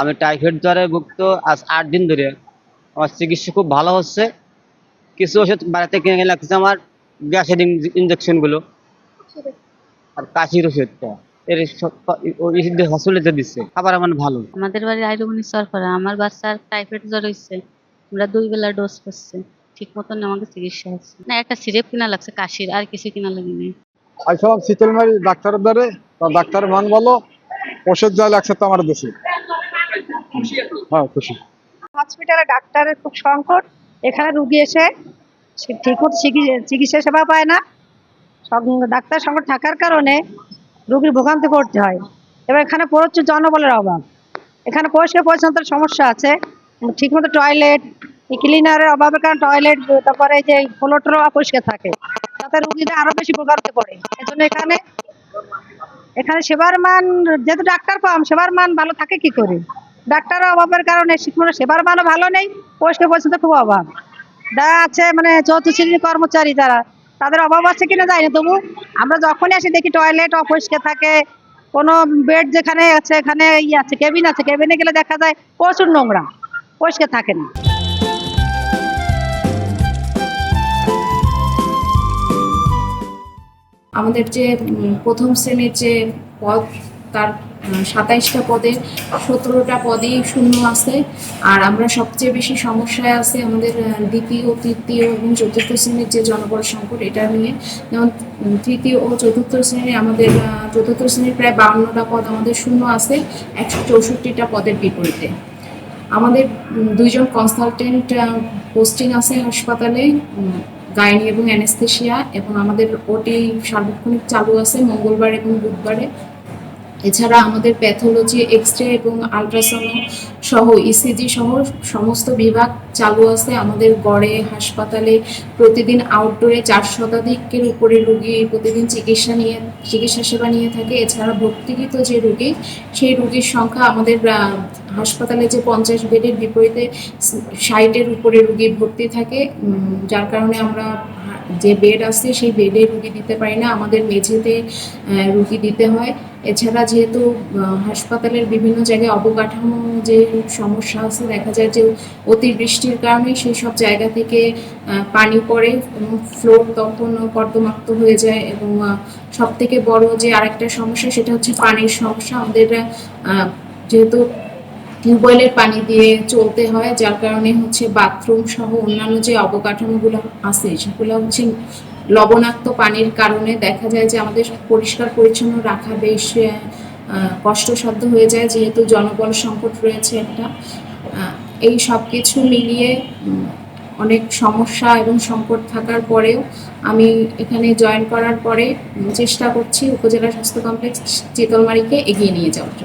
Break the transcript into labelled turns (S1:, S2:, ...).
S1: আমি টাইফয়েড জ্বরে ভুক্ত আজ আট দিন ধরে। আমার চিকিৎসা খুব ভালো হচ্ছে। কিছু ওষুধ বাড়িতে কিনে লাগছে আমার গ্যাসের ইঞ্জেকশনগুলো আর কাশির ওষুধটা। এর হসপিটালে দিচ্ছে। খাবার আমার ভালো।
S2: আমাদের বাড়ি আইরমনি সরফরা আমার বাচ্চার টাইফয়েড জ্বর হয়েছে আমরা দুই বেলা ডোজ করছি। ঠিক মতন আমাকে চিকিৎসা হচ্ছে। না একটা সিরেপ কিনা লাগছে কাশির আর কিছু কিনা লাগেনি।
S3: আসলাম শীতলমারি ডাক্তারের দ্বারে তা ডাক্তার মান বলো ওষুধ যা লাগছে তো আমার দেশে হ্যাঁ খুশি।
S4: হসপিটালে ডাক্তারের খুব সংকট। এখানে রুগী এসে সে ঠিকমতো চিকিৎসা সেবা পায় না। ডাক্তার সংকট থাকার কারণে রুগীর ভোগান্তি করতে হয়। এবার এখানে প্রচুর জনবলের অভাব। এখানে পরিষ্কার পরিচ্ছন্নতার সমস্যা আছে। ঠিকমতো টয়লেট ক্লিনারের অভাবের কারণে টয়লেট তারপরে যে ফ্লোটরও অপরিষ্কার থাকে। তাতে রুগীদের আরও বেশি ভোগান্তি পড়ে। এজন্য এখানে এখানে সেবার মান যেহেতু ডাক্তার কম সেবার মান ভালো থাকে কি করে? ডাক্তারের অভাবের কারণে শিক্ষণ সেবার মানও ভালো নেই পরিষ্কার পরিচ্ছন্ন খুব অভাব। যা আছে মানে চতুর্থ শ্রেণির কর্মচারী যারা, তাদের অভাব আছে কিনা যায় না, তবু আমরা যখনই আসি দেখি টয়লেট অপরিষ্কার থাকে, কোনো বেড যেখানে আছে, এখানে ই আছে কেবিন আছে কেবিনে গেলে দেখা যায় প্রচুর নোংরা, পরিষ্কার থাকে না।
S5: আমাদের যে প্রথম শ্রেণির যে পদ তার সাতাইশটা পদে, সতেরোটা পদেই শূন্য আছে। আর আমরা সবচেয়ে বেশি সমস্যায় আছে আমাদের দ্বিতীয়, তৃতীয় এবং চতুর্থ শ্রেণির যে জনবল সংকট, এটা নিয়ে। যেমন তৃতীয় ও চতুর্থ শ্রেণির আমাদের চতুর্থ শ্রেণির প্রায় বাউন্নটা পদ আমাদের শূন্য আছে, একশো চৌষট্টিটা পদের বিপরীতে। আমাদের দুইজন কনসালটেন্ট পোস্টিং আছে হাসপাতালে গাইনি এবং অ্যানেস্থেশিয়া, এবং আমাদের ওটি সার্বক্ষণিক চালু আছে মঙ্গলবার এবং বুধবারে। এছাড়া আমাদের প্যাথোলজি এক্স রে এবং আলট্রাসাউন্ড সহ ইসিজি সহ সমস্ত বিভাগ চালু আছে। আমাদের গড়ে, হাসপাতালে প্রতিদিন আউটডোরে চার শতাধিকের উপরে রুগী প্রতিদিন চিকিৎসা নিয়ে, চিকিৎসা সেবা নিয়ে থাকে। এছাড়া ভর্তিকৃত যে রুগী, সেই রুগীর সংখ্যা আমাদের হাসপাতালে যে পঞ্চাশ বেডের বিপরীতে ষাটের উপরে রুগী ভর্তি থাকে। যার কারণে আমরা যে বেড আছে সেই বেডে রুগী দিতে পারি না। আমাদের মেঝেতে রুগী দিতে হয়। এছাড়া যেহেতু হাসপাতালের বিভিন্ন জায়গায় অবকাঠামো যে সমস্যা আছে, দেখা যায় যে অতিবৃষ্টির কারণে সেই সব জায়গা থেকে পানি পড়ে এবং ফ্লোর তখন কর্দমাক্ত হয়ে যায় এবং সব থেকে বড় যে আরেকটা সমস্যা সেটা হচ্ছে পানির সমস্যা। আমাদের যেহেতু টিউবওয়েলের পানি দিয়ে চলতে হয়, যার কারণে হচ্ছে বাথরুম সহ অন্যান্য যে অবকাঠামোগুলো আছে, সেগুলো হচ্ছে লবণাক্ত পানির কারণে দেখা যায় যে আমাদের পরিষ্কার পরিচ্ছন্ন রাখা বেশ কষ্টসাধ্য হয়ে যায়, যেহেতু জনবল সংকট রয়েছে একটা। এই সব কিছু মিলিয়ে অনেক সমস্যা এবং সংকট থাকার পরেও আমি এখানে জয়েন করার পরে চেষ্টা করছি উপজেলা স্বাস্থ্য কমপ্লেক্স চিতলমারিকে এগিয়ে নিয়ে যাওয়ার